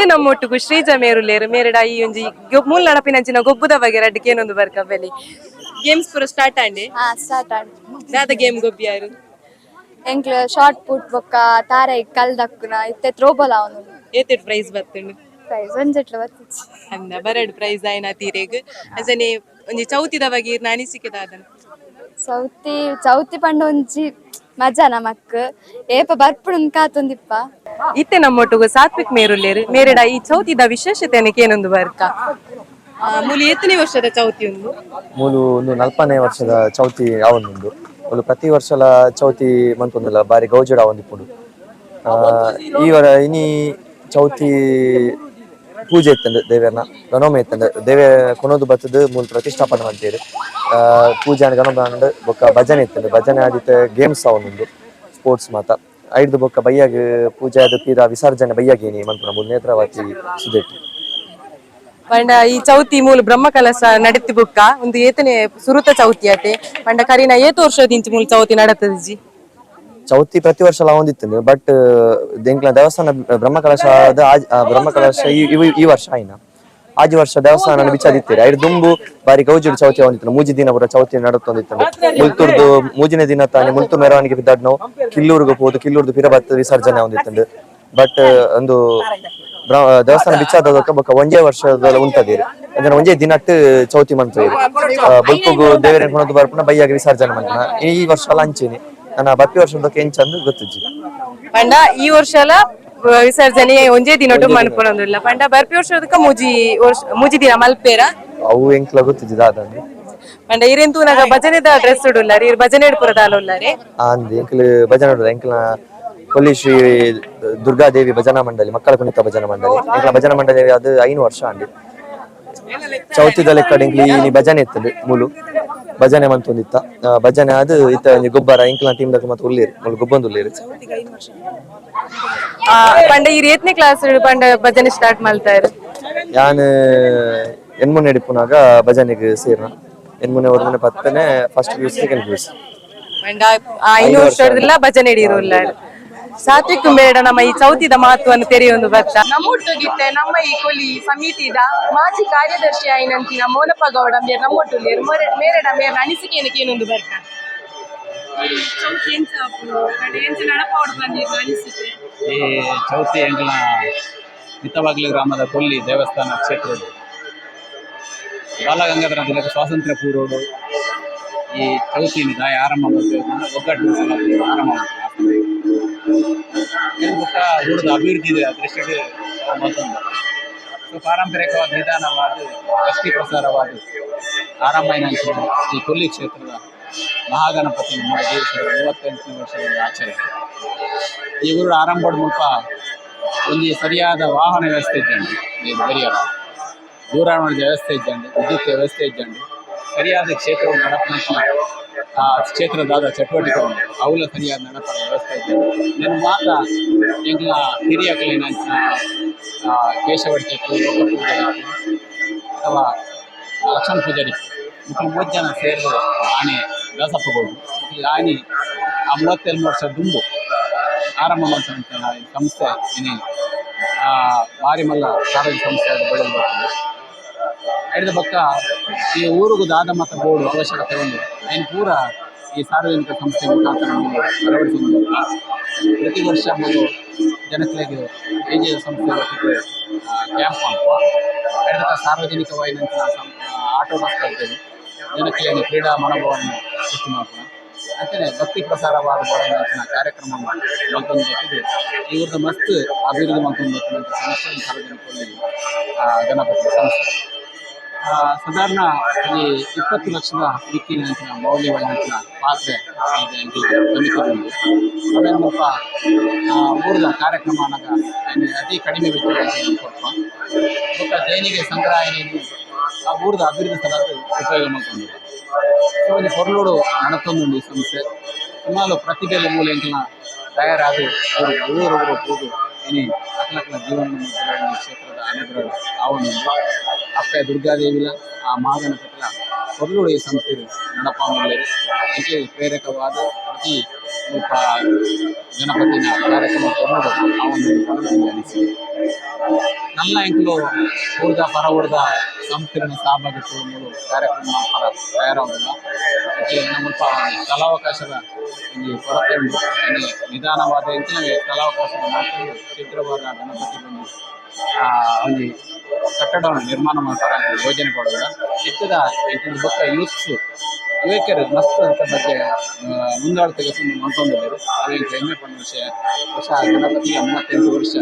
ಇತ್ತೆ ನಮ್ಮೊಟ್ಟಿಗೂ ಶ್ರೀಜ ಮೇರುಲೇರು ಮೇರಡ ಈ ಒಂಜಿ ಮೂಲ ನಡಪಿನಂಚಿನ ಗೊಬ್ಬುದ ಬಗ್ಗೆ ರಡ್ಡು ಏನೊಂದು ಬರ್ಕ ಬೆಲಿ ಗೇಮ್ಸ್ ಪೂರ ಸ್ಟಾರ್ಟ್ ಆಂಡೆ? ಹಾ ಸ್ಟಾರ್ಟ್ ಆಡ್. ದಾದ ಗೇಮ್ ಗೊಬ್ಬಿಯಾರು ಎಂಕ್ಲ ಶಾರ್ಟ್ ಪುಟ್ ಬೊಕ್ಕ ತಾರೆ ಕಲ್ ದಕ್ಕುನ ಇತ್ತೆ ತ್ರೋಬಲ್ ಅವನು. ಏತೆಡ್ ಪ್ರೈಸ್ ಬರ್ತುಂಡು? ಪ್ರೈಸ್ ಒಂಜೆಟ್ಲ ಬರ್ತಿ ಅಂದ ಬರಡ್ ಪ್ರೈಸ್ ಆಯ್ನ ತೀರೆಗ್. ಅಜನೆ ಒಂಜಿ ಚೌತಿದ ಬಗ್ಗೆ ನಾನಿಸಿಕೆ ದಾದನ ಚೌತಿ ಚೌತಿ ಪಂಡ ಒಂಜಿ ಮಜಾ ನಮಕ್. ಏಪ ಬರ್ಪುಡು ಕಾತೊಂದಿಪ್ಪ ಇತ್ತೆ ನಮ್ಮೊಟ್ಟಿಗೆ ಸಾತ್ವಿಕ್ ಮೇರುಲೇರು ಮೇರೆಡ ಈ ಚೌತಿದ ವಿಶೇಷತೆ ಕೇನೊಂದು ಬರ್ಕ? ಮೂಲು ಎತ್ತನೇ ವರ್ಷದ ಚೌತಿ ಒಂದು ಮೂಲು ಒಂದು ನಲ್ಪನೇ ವರ್ಷದ ಚೌತಿ ಆವೊಂದುಂಡು ಒಂದು ಪ್ರತಿ ವರ್ಷಲ ಚೌತಿ ಮಂತೊಂದುಲ್ಲ ಬಾರಿ ಗೌಜಡ ಆವೊಂದಿಪ್ಪುಂಡು. ಆ, ಈ ವರ ಇನಿ ಚೌತಿ ಪೂಜೆ ಇತ್ತಂದೆ ದೇವೇನ ಗಣೋಮೆ ಇತ್ತಂದೆ ದೇವೆ ಕೊನೋದು ಬತ್ತದು ಮೂಲ ಪ್ರತಿಷ್ಠಾಪನೆ ಮಾಡ್ತೀರಿ ಪೂಜೆ ಗಣೋಮ ಬೊಕ್ಕ ಭಜನೆ ಇತ್ತಂದೆ ಭಜನೆ ಆದಿತ್ತ ಗೇಮ್ಸ್ ಅವನೊಂದು ಸ್ಪೋರ್ಟ್ಸ್ ಮಾತ. ಐದು ಬೊಕ್ಕ ಬೈಯಾಗ ಪೂಜಾ ಪೀರ ವಿಸರ್ಜನೆ ಬೈಯಾಗೇನಿ ಮಂತ್ರ ನೇತ್ರಾವತಿ ಸುದೇಟಿ ಪಂಡ ಈ ಚೌತಿ ಮೂಲ ಬ್ರಹ್ಮ ಕಲಶ ನಡತಿ ಬುಕ್ಕ ಒಂದು ಏತನೆ ಸುರುತ ಚೌತಿ ಆತೆ. ಪಂಡ ಕರಿನ ಏತ ವರ್ಷದಿಂಚ ಮೂಲ ಚೌತಿ ನಡತದಜಿ ಚೌತಿ ಪ್ರತಿ ವರ್ಷ ಹೊಂದಿತ್ತು ಬಟ್ ದೇಂಕ್ಲ ದೇವಸ್ಥಾನ ಬ್ರಹ್ಮ ಕಲಶದ ಆಜ್- ಆ ಬ್ರಹ್ಮ ಕಲಶ ಈ ಈ ವರ್ಷ ಆಯ್ನ? ಆಜಿ ವರ್ಷ ದೇವಸ್ಥಾನ ಬಿಚ್ಚಾದಿತ್ತೀರಿ ಐದು ದುಂಬು ಬಾರಿ ಗೌಜುಡು ಚೌತಿ ಹೊಂದಿತ್ತು ಮೂಜಿ ದಿನ ಪೂರ ಚೌತಿ ನಡುತ್ತೊಂದಿತ್ತು. ಮುಲ್ತೂರ್ದು ಮೂಜಿನ ದಿನ ತಾನೆ ಮುಲ್ತು ಮೆರವಣಿಗೆ ಬಿದ್ದಾಡ್ ನಾವು ಕಿಲ್ಲೂರ್ಗೆ ಹೋದು ಕಿಲ್ಲೂರ್ದು ಪಿರಬತ್ ವಿಸರ್ಜನೆ ಹೊಂದಿತ್ತು ಬಟ್ ಒಂದು ಬ್ರ- ದೇವಸ್ಥಾನ ಬಿಚ್ಚಾದ ಬೊಕ್ಕ ಒಂಜೇ ವರ್ಷದ ಉಂಟದಿರಿ ಅಂದ್ರೆ ಒಂಜೇ ದಿನಟ್ಟು ಚೌತಿ ಮಂತ್ರಿ ಬುಲ್ಪುಗು ದೇವರ ಕೊನದು ಬರ್ಪುನ ಬೈಯಾಗಿ ವಿಸರ್ಜನೆ ಮಂತ್ರ. ಈ ವರ್ಷ ಅಂಚಿನಿ. ನನ್ನ ಬಪ್ಪಿ ವರ್ಷದ ಎಂಚಂದು ಗೊತ್ತಿಜ್ಜಿ ಪಂಡ ಈ ವರ್ಷ ಎಲ್ಲ ವಿಸರ್ಜನೆ ಒಂಜೇ ದಿನೊಟ್ಟು ಮನ್ಪೊಂದಿಲ್ಲ ಪಂಡ ಬರ್ಪಿ ವರ್ಷದಕ್ಕ ಮೂಜಿ ವರ್ಷ ಮೂಜಿ ದಿನ ಮಲ್ಪೇರ? ಅವು ಎಂಕ್ಲ ಗೊತ್ತಿದ್ದ ದಾದಂದು ಪಂಡ ಇರೆಂತು ನಗ ಭಜನೆದ ಡ್ರೆಸ್ ಉಡುಲ್ಲಾರಿ ಇರ್ ಭಜನೆ ಪುರ ಅಲ್ಲುಲ್ಲಾರಿ ಆಂದಿ ಎಂಕ್ಲ ಭಜನೆ ಉಡುದ ಎಂಕ್ಲ ಕೊಲ್ಲಿ ಶ್ರೀ ದುರ್ಗಾದೇವಿ ಭಜನಾ ಮಂಡಳಿ ಮಕ್ಕಳ ಕುಣಿತ ಭಜನಾ ಮಂಡಳಿ. ಎಂಕ್ಲ ಭಜನಾ ಮಂಡಳಿ ಅದು ಐನು ವರ್ಷ ಅಂಡಿ ಚೌತಿದ ಲೆಕ್ಕಡೆ ಈ ಭಜನೆ ಇತ್ತದು ಮೂಲು. ಭಜನೆ ಮಂತೊಂದಿತ್ತ ಭಜನೆ ಅದು ಇತ್ತ ಗೊಬ್ಬರ ಎಂಕ್ಲ ಟೀಮ್ ದಕ್ಕ ಮತ್ತೆ ಉಳ್ಳೇರಿ ಮೂಲು ಗೊಬ್ಬೊಂದು ಉಳ್ಳೇರಿ ಆ, ಪಂಡ ಈ ರೀತಿ ಕ್ಲಾಸ್ ಪಂಡ ಭಜನೆ ಸ್ಟಾರ್ಟ್ ಮಲ್ತಾರ ಎನ್ ಎನ್ಮುನೆ ಹಿಡಿಪುನಾಗ ಭಜನೆಗೆ ಸೇರ್ನ. ಎನ್ಮುನೆ ಒಂದು ಪತ್ತನೆ first P U second P U C ಪಂಡ ಆ ವರ್ಷದಿಲ್ಲ ಭಜನೆ ಹಿಡಿರುಲ್ಲಾರು ಸಾತ್ವಿಕ್ ಬೇಡ ನಮ್ಮ ಈ ಚೌತಿದ ಮಹತ್ವವನ್ನು ತೆರೆಯೊಂದು ಬರ್ತ ನಮ್ಮೊಟ್ಟೊಗಿತ್ತೆ ನಮ್ಮ ಈ ಕೊಲಿ ಸಮಿತಿದ ಮಾಜಿ ಕಾರ್ಯದರ್ಶಿ ಆಯ್ನಂತಿನ ಮೋನಪ್ಪ ಗೌಡ ಮೇರ್ ನಮ್ಮೊಟ್ಟುಲೇರು ಮೇರಡ ಮೇರ್ ಅನಿಸಿಕೆಯನ್ನು ಏನೊಂದು ಬರ್ತ ಈ ಚೌತಿ ಎಂಕಲ್ನ ಮಿತ್ತವಾಗ್ಲಿ ಗ್ರಾಮದ ಕೊಲ್ಲಿ ದೇವಸ್ಥಾನ ಕ್ಷೇತ್ರದ್ದು ಬಾಲಗಂಗಾಧರ ತಿಲಕ ಸ್ವಾತಂತ್ರ್ಯ ಪೂರ್ವಡು ಈ ಚೌತಿನ ದಾಯ ಆರಂಭ ಮಾಡ್ತೇವೆ ಒಗ್ಗಟ್ಟು ಸಲುವಾಗಿ ಆರಂಭ ಮಾಡ್ತೇವೆ ಬಿಟ್ಟ ಊರದ ಅಭಿವೃದ್ಧಿ ದೃಷ್ಟಿಗೆ ಮತ್ತೊಂದು ಸೊ ಪಾರಂಪರಿಕವಾದ ನಿಧಾನವಾದ ಅಸ್ಥಿ ಪ್ರಸಾರವಾದ ಆರಂಭ ಏನಾಗ್ತದೆ ಈ ಕೊಲ್ಲಿ ಕ್ಷೇತ್ರದ ಮಹಾಗಣಪತಿ ನಮ್ಮ ದೇಶದ ಐವತ್ತೆಂಟನೇ ವರ್ಷದಿಂದ ಆಚರಣೆ ಈ ಊರು ಆರಂಭದ ಮುಲ್ಪ ಒಂದು ಸರಿಯಾದ ವಾಹನ ವ್ಯವಸ್ಥೆ ಇದ್ದಂಡಿ ಈ ಬರಿಯಲ್ಲ ದೂರವಾಣಿ ವ್ಯವಸ್ಥೆ ಇದ್ದಂಡಿ ವಿದ್ಯುತ್ ವ್ಯವಸ್ಥೆ ಇದ್ದಂಡಿ ಸರಿಯಾದ ಕ್ಷೇತ್ರವನ್ನು ನಡಪನ ಆ ಕ್ಷೇತ್ರದಾದ ಚಟುವಟಿಕೆಗಳು ಅವುಲ ಸರಿಯಾದ ನಡಪನ ವ್ಯವಸ್ಥೆ ಇದ್ದಂಡಿ ನನ್ನ ಮಾತ ಎಂಗ್ಲ ಹಿರಿಯ ಕಲಿನಂಚಿನ ಕೇಶವಡಿಕೆ ಅಥವಾ ಲಕ್ಷ್ಮಣ ಪೂಜಾರಿ ಮುಖ್ಯ ಮೂರು ಜನ ಸೇರಿದ ಆಣೆ ದಾಸಪ್ಪಗೌಡರು ಹೀಗಾಗಿ ಆ ಮೂವತ್ತೆರಡು ವರ್ಷ ದುಂಬು ಆರಂಭ ಮಾಡಿಸಿದಂತಹ ಈ ಸಂಸ್ಥೆ ಏನೇನು ಆ ಬಾರಿಮಲ್ಲ ಸಾರಿಗೆ ಸಂಸ್ಥೆ ಬೆಳೆಯಬೇಕು ಐದು ಪಕ್ಕ ಈ ಊರಿಗೂ ದಾದ ಮಾತ ಬೋರ್ಡ್ ಅವಶ್ಯಕತೆ ಅವಶ್ಯಕತೆಯನ್ನು ಏನು ಪೂರ ಈ ಸಾರ್ವಜನಿಕ ಸಂಸ್ಥೆ ಮುಖಾಂತರ ಅಳವಡಿಸಿಕೊಂಡು ಪ್ರತಿ ವರ್ಷ ಒಂದು ಜನತೆಗೆ ಎ ಜಿ ಸಂಸ್ಥೆ ಜೊತೆಗೆ ಕ್ಯಾಂಪ್ ಹಾಕುವ ಸಾರ್ವಜನಿಕವಾಗಿ ನಂತರ ಆಟೋಟ ಸ್ಪರ್ಧೆ ಜನತೆಯಲ್ಲಿ ಕ್ರೀಡಾ ಮನೋಭಾವವನ್ನು ಸೃಷ್ಟಿ ಅಂತೆಯೇ ಭಕ್ತಿ ಪ್ರಸಾರವಾದ ಕಾರ್ಯಕ್ರಮ ಮತ್ತೊಂದು ಜೊತೆಗೆ ಇವ್ರದ್ದು ಮಸ್ತ್ ಅಭಿವೃದ್ಧಿ ಮತ್ತೊಂದು ಅಂತ ಸಂಸ್ಥೆ ಸಾರ್ವಜನಿಕರಲ್ಲಿ ಗಣಪತಿ ಸಂಸ್ಥೆ. ಸಾಧಾರಣ ಈ ಇಪ್ಪತ್ತು ಲಕ್ಷದ ದಿಕ್ಕಿನ ಮೌಲ್ಯವಾದಂಥ ಪಾತ್ರೆ ನಂಬಿಕೆಗೊಂಡು ಆಮೇಲೆ ಸ್ವಲ್ಪ ಊರಿನ ಕಾರ್ಯಕ್ರಮ ಅನ್ನೋದ ಅತಿ ಕಡಿಮೆ ವೆಚ್ಚದಲ್ಲಿ ಕೊಟ್ಟು ಮತ್ತು ದೇಣಿಗೆ ಸಂಗ್ರಹಣೆಯನ್ನು ಆ ಊರದ ಅಭಿವೃದ್ಧಿ ಸಲುವಾಗಿ ಉಪಯೋಗ ಮಾಡ್ಕೊಂಡಿದೆ ಸೊ ಒಂದು ಹೊರಲೋಡು ನಡತೊಂದುಂಡು ಈ ಸಂಸ್ಥೆ ಸುಮಾರು ಪ್ರತಿಭೆಯ ಮೂಲೆಂಕಲ್ನ ತಯಾರಾಗಿ ಅವರು ಊರೊಬ್ಬರು ಹೋದು ಇನಿ ಅಕ್ಕಲಕ್ಕಲ ಜೀವನ ಮುಖ್ಯವಾಗಿ ಈ ಕ್ಷೇತ್ರದ ಅನುಗ್ರಹ ಆವೊಂದು ಅಪ್ಪೆ ದುರ್ಗಾದೇವಿಲ ಆ ಮಹಾಗಣಪತಿಲ ಹೊರಲೋಡು ಈ ಸಂಸ್ಥೆ ನಡಪಾಂಬಲ್ಲಿ ಇದಕ್ಕೆ ಪ್ರೇರಕವಾದ ಪ್ರತಿ ಒಬ್ಬ ಗಣಪತಿನ ಕಾರ್ಯಕ್ರಮ ಹೊರಲೋಡು ಆ ಒಂದು ಅನಿಸಿಕೆ నల్ల ఇంట్లో ఊరుదా పర ఊరుదా సంస్కరణ ಸಹಭಾಗಿತ್ವಗಳು ಕಾರ್ಯಕ್ರಮ ಪರ ತಯಾರಾಗುವುದಿಲ್ಲ ಅದಕ್ಕೆ ನಮ್ಮ ಸ್ಥಳಾವಕಾಶದ ಒಂದು ಕೊರತೆ ಉಂಟು ಅಲ್ಲಿ ನಿಧಾನವಾದ ಇಂಚಿನವೇ ಸ್ಥಳಾವಕಾಶದ ಮಾಡ್ಕೊಂಡು ಶೀಘ್ರವಾದ ಗಣಪತಿ ಬಂದು ಆ, ಒಂದು ಕಟ್ಟಡವನ್ನು ನಿರ್ಮಾಣ ಮಾಡ್ತಾರೆ ಅಂತ ಯೋಜನೆ ಕೊಡೋದು ಇತ್ತದ ಇಂಚಿನ ಬೊಕ್ಕ ಯೂತ್ಸ್ ಯುವಕರು ಮಸ್ತ್ ಅಂತ ಬಗ್ಗೆ ಮುಂದಾಳತೆಗೆ ಮಾಡ್ಕೊಂಡಿದ್ದಾರೆ ಅದೇ ಹೆಮ್ಮೆ ಪಡುವ ವಿಷಯ. ವರ್ಷ ಗಣಪತಿಗೆ ಮೂವತ್ತೆಂಟು ವರ್ಷ.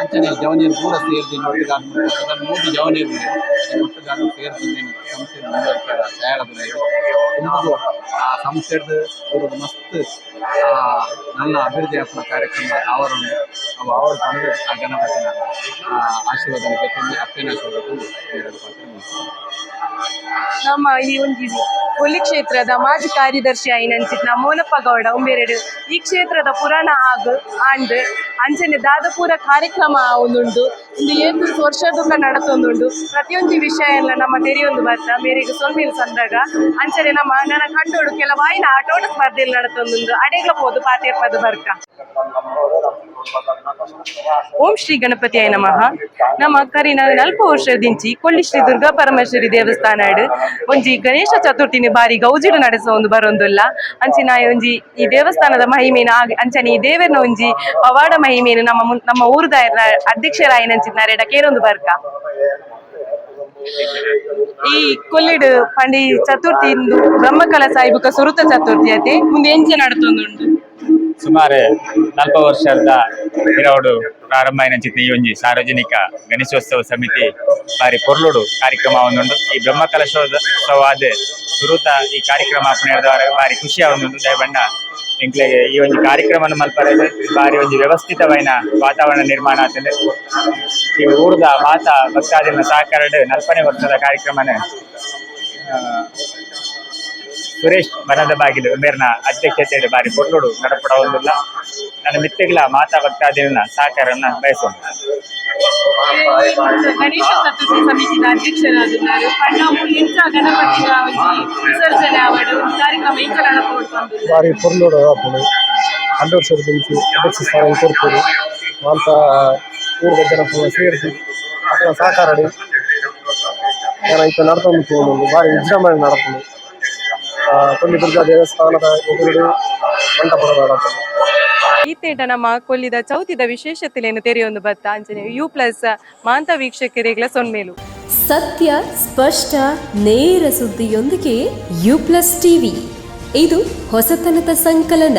ಅಂಚನೆ ಜವನೀರು ಪೂರ ಸೇರಿದ ಒಟ್ಟಿಗೆ ಅದನ್ನು ಮೂರು ಜವನೀರು ಒಟ್ಟಿಗೆ ಸೇರಿದ ಸಂಸ್ಥೆ ಮುಂದುವರಿಕೆ ತಯಾರಾದ ತುಂಬದು ಆ ಸಂಸ್ಥೆದು ಅವ್ರದ್ದು ಮಸ್ತ್. ನನ್ನ ಅಭಿವೃದ್ಧಿ ಆತ್ಮ ಕಾರ್ಯಕ್ರಮ ಅವರನ್ನು ಅವು ಅವರು ತಂದು ಆ ಗಣಪತಿನ ಆಶೀರ್ವಾದ ಜೊತೆಗೆ ಅಪ್ಪನ ನಮ್ಮ ಈ ಒಂದು ಹುಲಿ ಕ್ಷೇತ್ರದ ಮಾಜಿ ಕಾರ್ಯದರ್ಶಿ ಆಯ್ನಂಚಿನ ಮೋನಪ್ಪ ಗೌಡ, ಒಂಬೆರಡು. ಈ ಕ್ಷೇತ್ರದ ಪುರಾಣ ಆಗ್ ಆಂಡ್ ಅಂಚನೆ ದಾದಪೂರ ಕಾರ್ಯಕ್ರಮ ಆವೊಂದುಂಡು ಇಂದು ಏಳು ವರ್ಷದಿಂದ ನಡತೊಂದುಂಡು ಪ್ರತಿಯೊಂದು ವಿಷಯ ಎಲ್ಲ ನಮ್ಮ ತೆರೆಯೊಂದು ಬರ್ತ ಮೇರೆಗೆ ಸೊಲ್ಮಿಲ್ ಸಂದಾಗ ಅಂಚನೆ ನಮ್ಮ ನನ್ನ ಕಂಡೋಡು ಕೆಲವಾಯಿನ ಆಟೋಟ ಸ್ಪರ್ಧೆಯಲ್ಲಿ ನಡತೊಂದುಂಡು ಅಡೆಗ್ಲ ಪೋದು ಪಾತೇರ್ಪದ ಬರ್ಕ. ಓಂ ಶ್ರೀ ಗಣಪತಿಯ ನಮಃ. ನಮ್ಮ ಕರಿನ ನಲ್ಪ ವರ್ಷದಿಂಚಿ ಕೊಲ್ಲಿ ಶ್ರೀ ದುರ್ಗಾ ಪರಮೇಶ್ವರಿ ದೇವಸ್ಥಾನ ಒಂಜಿ ಗಣೇಶ ಚತುರ್ಥಿನ ಬಾರಿ ಗೌಜಿಡು ನಡೆಸ ಒಂದು ಬರೊಂದುಲ್ಲ. ಅಂಚಿನ ಒಂಜಿ ಈ ದೇವಸ್ಥಾನದ ಮಹಿಮೇನ ಅಂಚನೆ ಈ ದೇವರನ ಒಂಜಿ ಪವಾಡ ಮಹಿಮೇನು ನಮ್ಮ ನಮ್ಮ ಊರುದ ಅಧ್ಯಕ್ಷರಾಯನಂಚಿನ ರೆಡ ಕೇರೊಂದು ಬರ್ಕ. ಈ ಕೊಲ್ಲಿಡು ಪಂಡಿ ಚತುರ್ಥಿ ಇಂದು ಬ್ರಹ್ಮಕಲ ಸಾಹಿಬಕ ಸುರುತ ಚತುರ್ಥಿ ಅತೆ. ಮುಂದೆ ಎಂಜೆ ನಡತೊಂದುಂಡು ಸುಮಾರು ನಲ್ಪ ವರ್ಷದ ಇರೋಡು ಪ್ರಾರಂಭ ಆಯ್ನಂಚಿತ್ತ ಈ ಒಂಜಿ ಸಾರ್ವಜನಿಕ ಗಣೇಶೋತ್ಸವ ಸಮಿತಿ ಬಾರಿ ಪೊರ್ಲುಡು ಕಾರ್ಯಕ್ರಮ ಈ ಬ್ರಹ್ಮ ಕಲಶೋತ್ಸವ ಸುರುತ ಈ ಕಾರ್ಯಕ್ರಮ ಪುಣ್ಯದವರ ಬಾರಿ ಖುಷಿ ಆವೊಂದುಂಡು ದಯಬಣ್ಣ ಎಂಕ್ಲೆಗೆ ಈ ಒಂದು ಕಾರ್ಯಕ್ರಮ ಮಲ್ಪರದು ಬಾರಿ ಒಂದು ವ್ಯವಸ್ಥಿತವೈನ ವಾತಾವರಣ ನಿರ್ಮಾಣ ಆಗ್ತದೆ. ಈ ಊರ್ದ ಮಾತಾ ಭಕ್ತಾದಿನ ಸಹಕಾರ ನಲ್ಪನೆ ವರ್ಷದ ಕಾರ್ಯಕ್ರಮನೇ ಸುರೇಶ್ ಮನದ ಬಾಗಿಲು ಮೇರ್ನ ಅಧ್ಯಕ್ಷತೆಯಲ್ಲಿ ಬಾರಿ ಕೊಟ್ಟೋಡು ನಡಪಡ ಹೊಂದಿಲ್ಲ ನನ್ನ ಮಿತ್ರಗಳ ಮಾತಾ ಭಕ್ತಾದಿನ ಸಹಕಾರವನ್ನ ಬಯಸೋಣ. ಗಣೇಶ ಚತುರ್ಥಿ ಸಮಿತಿಯ ಅಧ್ಯಕ್ಷರಾಗಿದ್ದಾರೆ. ಪಣ್ಣ ಇಂಥ ಬಾರಿ ಅಧ್ಯಕ್ಷ ಸ್ಥಾನ ಮಾಂತ ಊರಿನ ಜನ ಸೇರಿಸಿ ಅಥವಾ ಸಹಕಾರ ನಾನು ಇಪ್ಪ ಬಾರಿ ವಿಜೃಂಭಣೆ ನಡಪಡು ಕೊಲ್ಲಿ ದುರ್ಗಾ ದೇವಸ್ಥಾನದ ಎದುರು ಮಂಟಪದ ಈತೇಟ ನಮ್ಮ ಕೊಲ್ಲಿದ ಚೌತಿದ ವಿಶೇಷತೆಯನ್ನು ತೆರೆಯೊಂದು ಬತ್ತ ಆಂಜನೇಯ ಯು ಪ್ಲಸ್ ಮಾಂತ ವೀಕ್ಷಕರಿಗ್ಲ ಸೊನ್ಮೇಲು. ಸತ್ಯ ಸ್ಪಷ್ಟ ನೇರ ಸುದ್ದಿಯೊಂದಿಗೆ ಯು ಪ್ಲಸ್ ಟಿವಿ. ಇದು ಹೊಸತನದ ಸಂಕಲನ.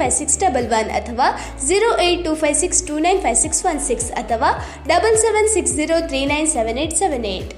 five six double one ಅಥವಾ zero eight two five six two nine five six one six ಅಥವಾ double seven six zero three nine seven eight seven eight